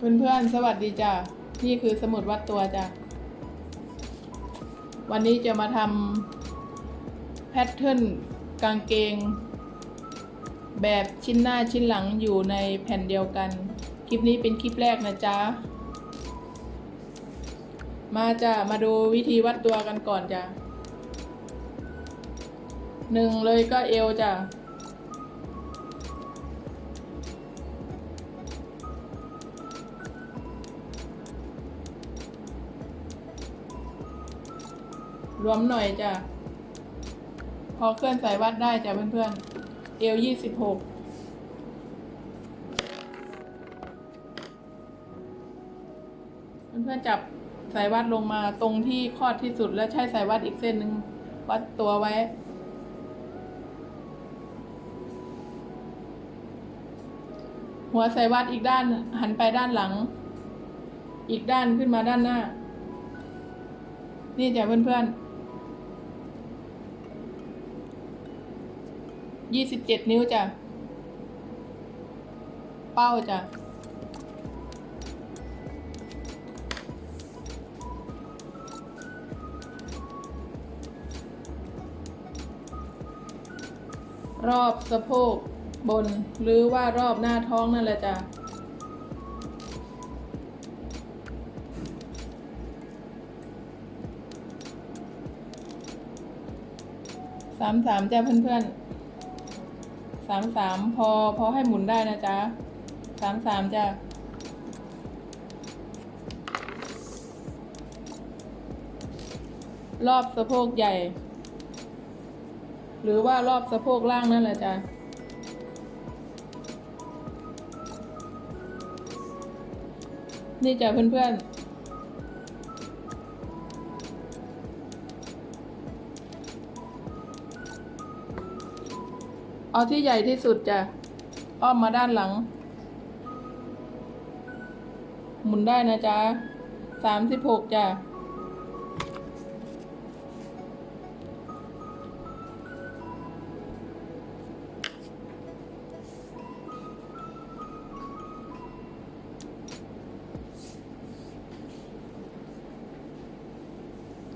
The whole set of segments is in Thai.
เพื่อนๆสวัสดีจ้ะนี่คือสมุดวัดตัวจ้ะวันนี้จะมาทำแพทเทิร์นกางเกง แบบชิ้นหน้าชิ้นหลังอยู่ในแผ่นเดียวกัน คลิปนี้เป็นคลิปแรกนะจ๊ะ มาจ้ะมาดูวิธีวัดตัวกันก่อนจ้ะหนึ่งเลยก็เอวจ้ะ วมหน่อยจ้ะ พอเคลื่อนสายวัดได้จ้ะเพื่อนๆ เอวยี่สิบหกเพื่อนๆจับสายวัดลงมาตรงที่คลอดที่สุดแล้วใช้สายวัดอีกเส้นหนึ่งวัดตัวไว้ หัวสายวัดอีกด้านหันไปด้านหลัง อีกด้านขึ้นมาด้านหน้า นี่จ้ะเพื่อนๆ ยี่สิบเจ็ดนิ้วจ้ะ เป้าจ้ะ รอบสะโพกบนหรือว่ารอบหน้าท้องนั่นแหละจ้ะสามสามจ้าเพื่อนๆ สามสามพอพอให้หมุนได้นะจ๊ะสามสามจ้ารอบสะโพกใหญ่ หรือว่ารอบสะโพกล่างนั่นแหละจ้ะนี่จ้ะเพื่อนๆ เอาที่ใหญ่ที่สุดจ้ะ อ้อมมาด้านหลัง หมุนได้นะจ๊ะสามสิบหกจ้ะ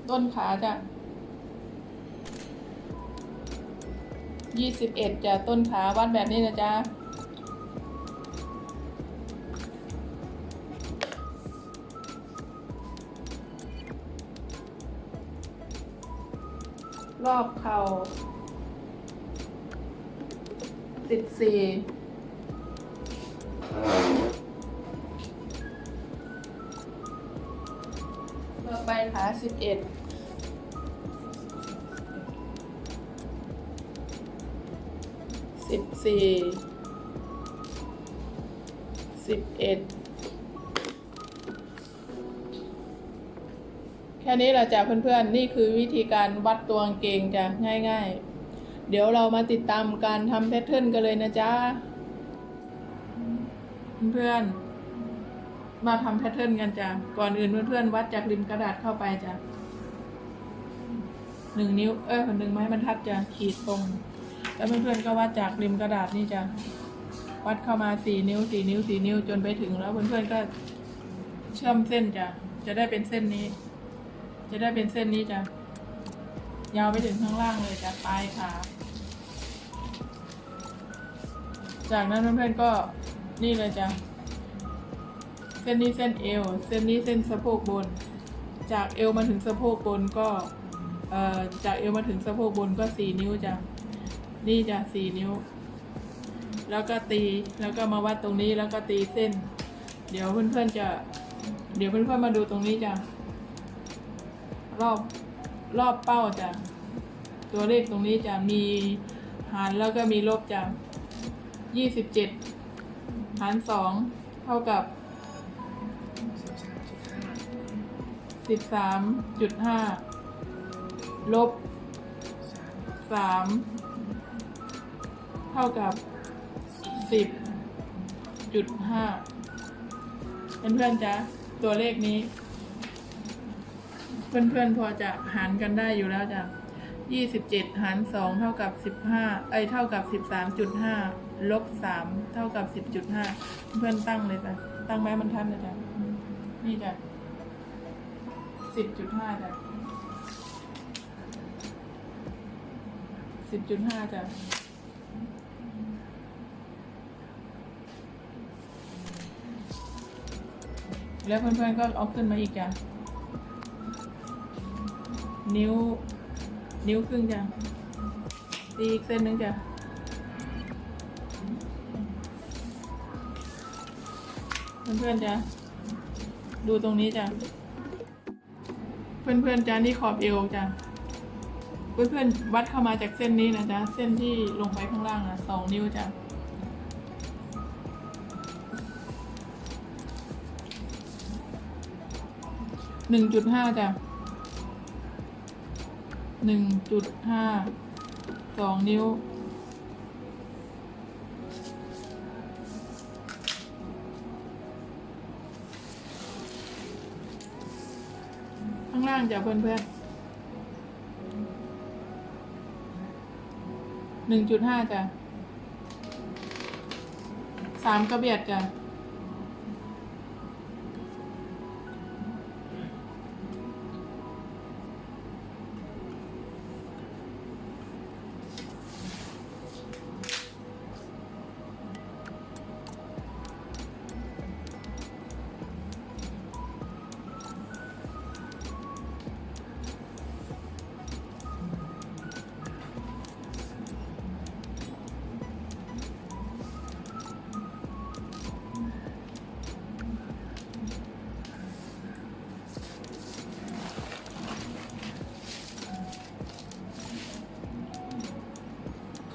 ต้นขาจ้ะ ยี่สิบเอ็ดจ้ะต้นขาวัดแบบนี้นะจ๊ะรอบเข่าสิบสี่รอบใบขาสิบเอ็ด สี่สิบเอ็ดแค่นี้แหละจ้ะเพื่อนๆ นี่คือวิธีการวัดตัวกางเกงจ้ะง่ายๆ เดี๋ยวเรามาติดตามการทำแพทเทิร์นกันเลยนะจ๊ะเพื่อนๆมาทำแพทเทิร์นกันจ้ะก่อนอื่นเพื่อนๆวัดจากริมกระดาษเข้าไปจ้ะหนึ่งนิ้วเอ้ยหนึ่งไม้บรรทัดจะขีดตรง แล้วเพื่อนๆก็วัดจากริมกระดาษนี่จะวัดเข้ามาสี่นิ้วสี่นิ้วสี่นิ้วจนไปถึงแล้วเพื่อนๆก็เชื่อมเส้นจะจะได้เป็นเส้นนี้ จะได้เป็นเส้นนี้จะยาวไปถึงข้างล่างเลยจะปลายขาจากนั้นเพื่อนๆก็นี่เลยจ้ะเส้นนี้เส้นเอว เส้นนี้เส้นสะโพกบน จากเอวมาถึงสะโพกบนก็เอ่อจากเอวมาถึงสะโพกบนก็สี่นิ้วจ้ะ นี่จะสี่นิ้ว แล้วก็ตีแล้วก็มาวัดตรงนี้แล้วก็ตีเส้น เดี๋ยวเพื่อนๆจะ เดี๋ยวเพื่อนๆมาดูตรงนี้จ้ะรอบรอบเป้าจ้ะตัวเลขตรงนี้จะมีหารแล้วก็มีลบจ้ะยี่สิบเจ็ดหารสองเท่ากับสิบสามจุดห้าลบสาม เท่ากับสิบจุดห้าเพื่อนๆจ๊ะตัวเลขนี้ เพื่อนๆพอจะหารกันได้อยู่แล้วจ้ะยี่สิบเจ็ดหารสองเท่ากับสิบห้าเอ้ยเท่ากับสิบสามจุดห้าลบสามเท่ากับสิบจุดห้าเพื่อนตั้งเลยจ้ะตั้งแม้มันทันเลยจ้ะนี่จ้ะสิบจุดห้าจ้ะสิบจุดห้าจ้ะ แล้วเพื่อนๆก็เอาขึ้นมาอีกจ้ะนิ้ว นิ้วครึ่งจ้ะตีอีกเส้นหนึ่งจ้ะเพื่อนๆจ้ะดูตรงนี้จ้ะเพื่อนๆจ้ะนี่ขอบเอวจ้ะเพื่อนๆวัดเข้ามาจากเส้นนี้นะจ๊ะเส้นที่ลงไปข้างล่างนะสองนิ้วจ้ะ หนึ่งจุดห้าจ้ะหนึ่งจุดห้าสองนิ้ว ข้างล่างจ้ะเพื่อนๆหนึ่งจุดห้าจ้ะสามกระเบียดจ้ะ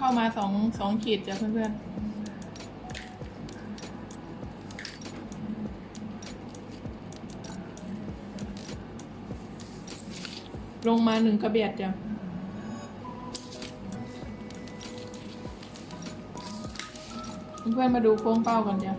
ามาสองสองขีดจ้ะเพื่อนๆ ลงมาหนึ่งกระเบียดจ้ะเพื่อนๆมาดูโค้งเป้าก่อนจ้ะ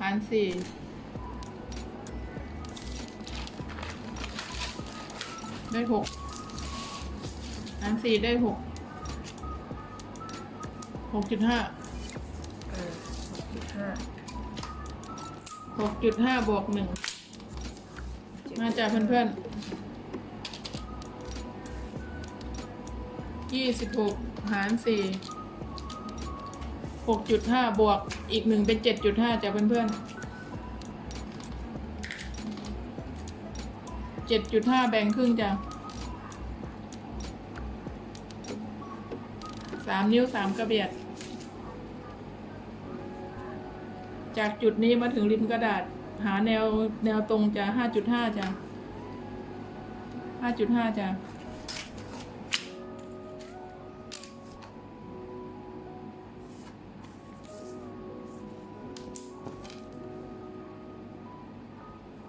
หารสี่ได้หกหารสี่ได้หกหกจุดห้าเออหกจุดห้าหกจุดห้าบวกหนึ่งมาจากเพื่อนๆยี่สิบหกหารสี่ หกจุดห้าบวกอีกหนึ่งเป็นเจ็ดจุดห้าจากเพื่อนๆเจ็ดจุดห้าแบ่งครึ่งจ้ะสามนิ้วสามกระเบียด จากจุดนี้มาถึงริมกระดาษ หาแนวแนวตรงจะห้าจุดห้าจ้ะห้าจุดห้าจ้ะ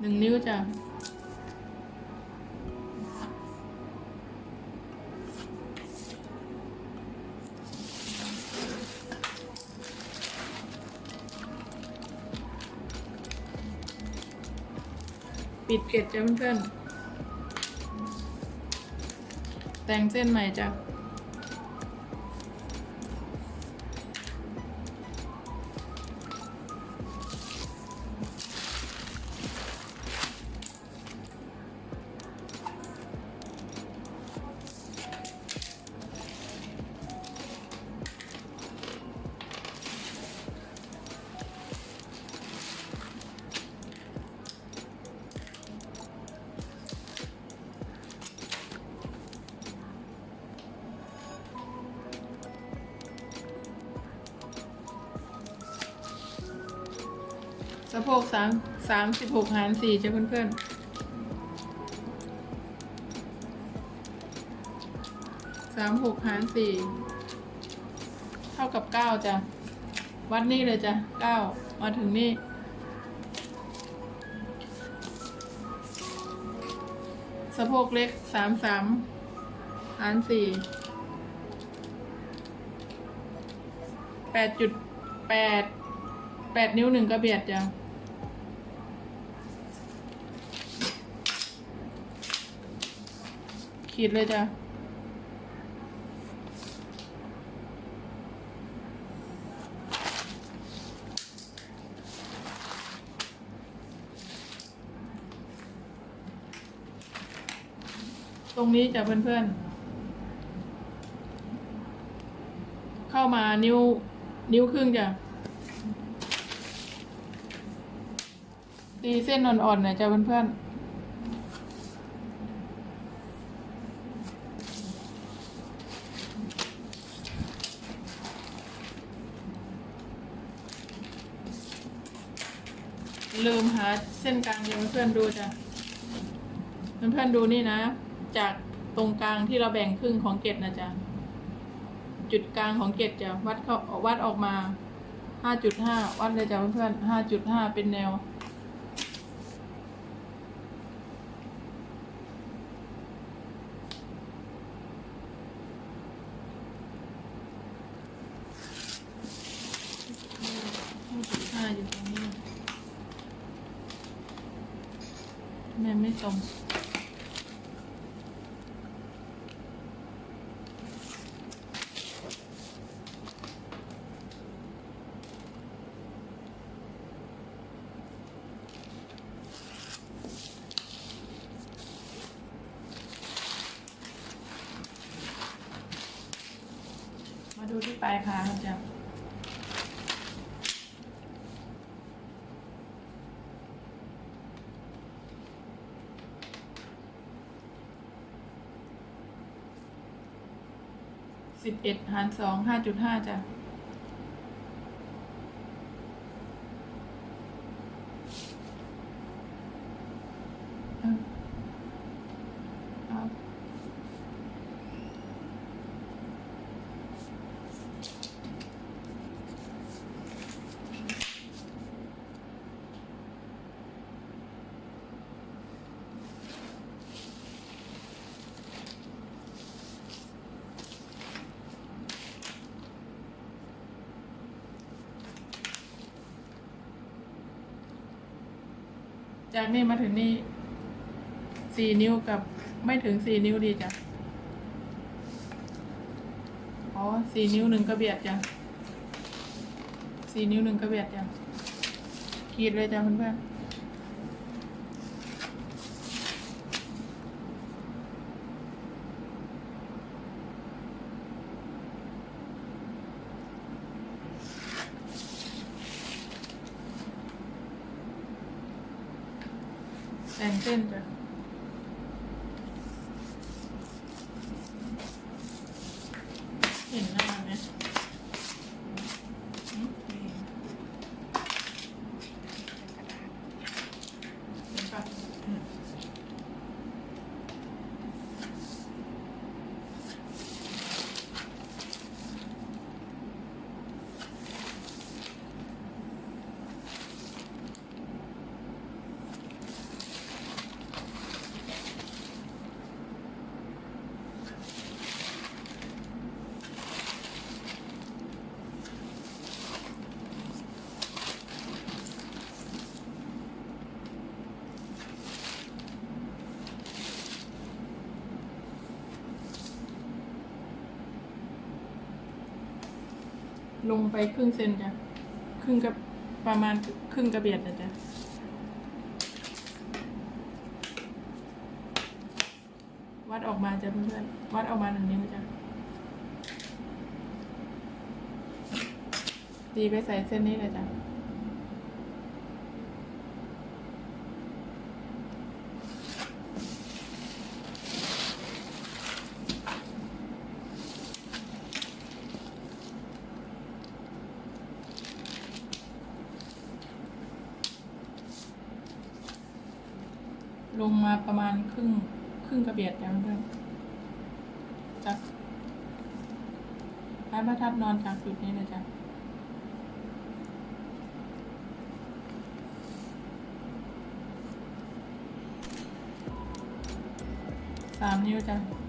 หนึ่งนิ้วจ้ะปิดเกล็ดจ้ะเพื่อนๆแต่งเส้นใหม่จ้ะ สะโพกสามสามสิบหกหารสี่เจ้าเพื่อนเพื่อนสามหกหารสี่เท่ากับเก้าจ้ะ วัดนี่เลยจ้ะเก้ามาถึงนี่สะโพกเล็กสามสามหารสี่แปดจุดแปดแปดนิ้วหนึ่งกระเบียดจ้ะ ขีดเลยจ้ะตรงนี้จ้ะเพื่อนๆ เข้ามานิ้ว นิ้วครึ่งจ้ะ ตีเส้นอ่อนๆหน่อยจ้ะเพื่อนๆ ลืมหาเส้นกลางเดี๋ยเพื่อนดูจ้ะเพื่อนดูนี่นะ จากตรงกลางที่เราแบ่งครึ่งของเกตนะจ๊ะจุดกลางของเกตจะวัดเข้าวัดออกมา 5.5 วัดเลยจ้ะเพื่อนๆ5.5 เป็นแนว 5.5 อยู่ตรงนี้ ทำไมมาดูที่ปลายขาครับจ้ะ เอ็ดหารสองห้าจุดห้าจ้ะ จากนี่มาถึงนี่สี่นิ้วกับไม่ถึงสี่นิ้วดีจ้ะ อ๋อสี่นิ้วหนึ่งกระเบียดจ้ะสี่นิ้วหนึ่งกระเบียดจ้ะขีดเลยจ้ะเพื่อนๆ เส้นจ้ะเห็นหน้าไหมอืมเห็นปะอืม ลงไปครึ่งเซนจ้ะ ครึ่งกับประมาณครึ่งกระเบียดนะจ๊ะวัดออกมาจ้ะเพื่อนๆวัดออกมาหนึ่งนิ้วจ้ะตีไปใส่เส้นนี้เลยจ้ะ จ้ะพรประทับนอนจากจุดนี้เลยจ้ะสามนิ้วจ้ะ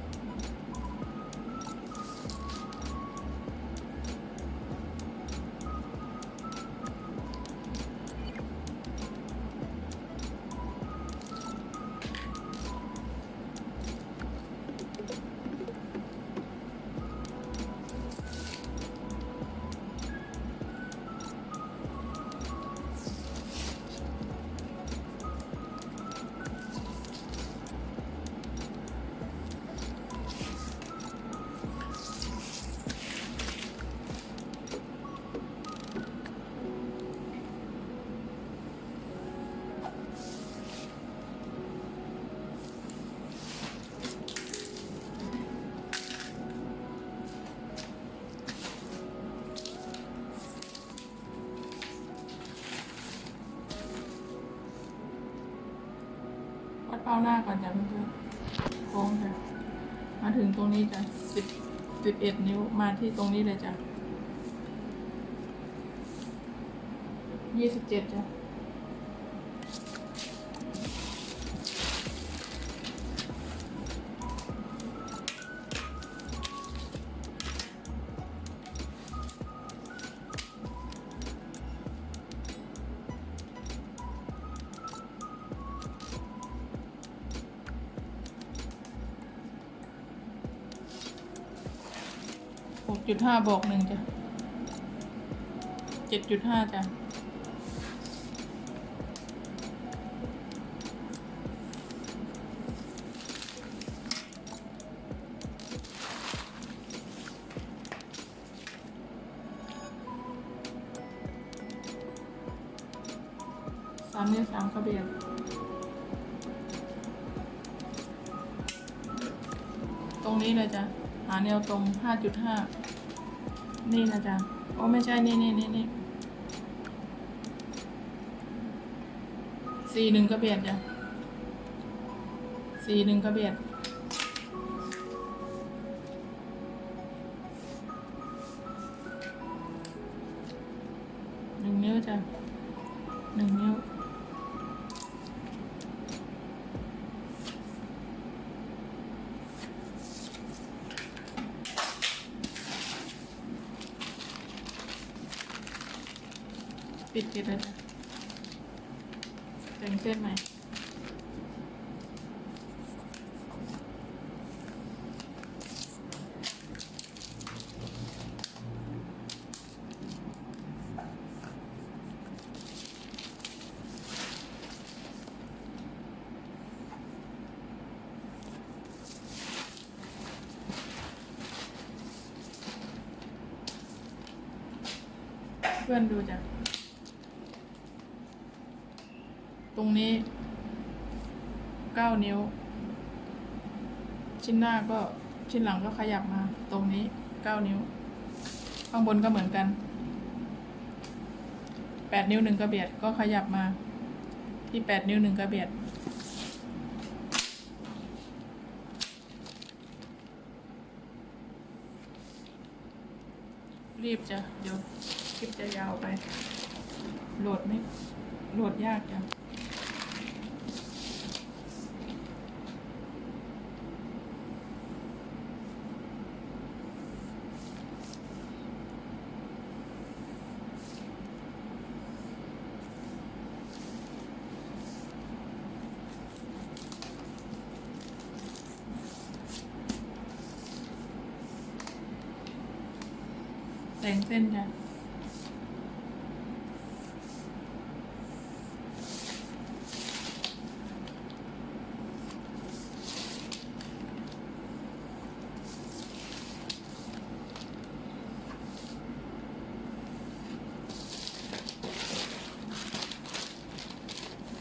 หน้าก่อนจ้ะเพื่อนๆโค้งจ้ะมาถึงตรงนี้จ้ะสิบสิบเอ็ดนิ้วมาที่ตรงนี้เลยจ้ะยี่สิบเจ็ดจ้ะ ห้าบอกหนึ่งจ้ะเจ็ดจุดห้าจ้ะสามเนิ้วสามกระเบียดตรงนี้เลยจ้ะ หาแนวตรงห้าจุดห้า นี่นะจ๊ะโอ้ไม่ใช่ นี่นี่นี่นี่สี่หนึ่งกระเบียดจ้ะสี่หนึ่งกระเบียดหนึ่งนิ้วจ้ะหนึ่งนิ้ว ปิดเก็บเลยจ้ะแต่งเส้นใหม่เพื่อนดูจ้ะ ต รงนี้เก้านิ้ว ชิ้นหน้าก็ชิ้นหลังก็ขยับมา ตรงนี้เก้านิ้ว ข้างบนก็เหมือนกันแปดนิ้วหนึ่งกระเบียดก็ขยับมาที่แปดนิ้วหนึ่งกระเบียดรีบจะเดี๋ยวคลิปจะยาวไป โหลดไม่ โหลดยากจัง งเส้นจ้ะ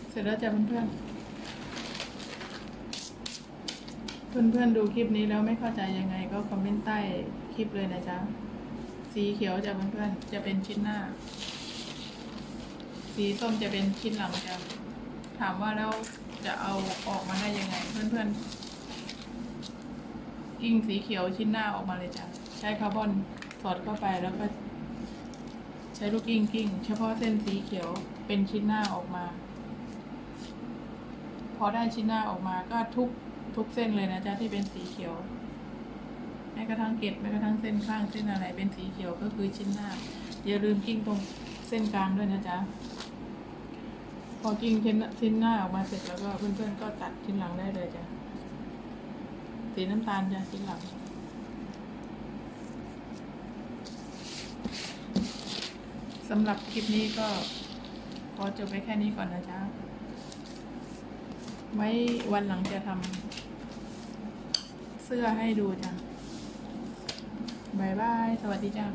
เสร็จแล้วจ้ะเพื่อนๆเพื่อนๆดูคลิปนี้แล้วไม่เข้าใจยังไงก็คอมเมนต์ใต้คลิปเลยนะจ๊ะ สีเขียวจะเพื่อนๆจะเป็นชิ้นหน้า สีส้มจะเป็นชิ้นหลังจะถามว่าแล้วจะเอาออกมาได้ยังไง เพื่อนๆกิ้งสีเขียวชิ้นหน้าออกมาเลยจ้ะใช้คาร์บอนสอดเข้าไปแล้วก็ ใช้ลูกกิ้งกิ้งเฉพาะเส้นสีเขียวเป็นชิ้นหน้าออกมา พอได้ชิ้นหน้าออกมาก็ทุกทุกเส้นเลยนะจ๊ะที่เป็นสีเขียว แม้กระทั่งเกล็ดแม้กระทั่งเส้นข้างเส้นอะไรเป็นสีเขียวก็คือชิ้นหน้าอย่าลืมกิ้งตรงเส้นกลางด้วยนะจ๊ะพอกิ้งชิ้นชิ้นหน้าออกมาเสร็จแล้วก็เพื่อนๆก็ตัดชิ้นหลังได้เลยจ้ะสีน้ำตาลจ้ะชิ้นหลังสำหรับคลิปนี้ก็ขอจบไปแค่นี้ก่อนนะจ๊ะ ไว้วันหลังจะทำเสื้อให้ดูจ้ะ บายบาย สวัสดีจ้า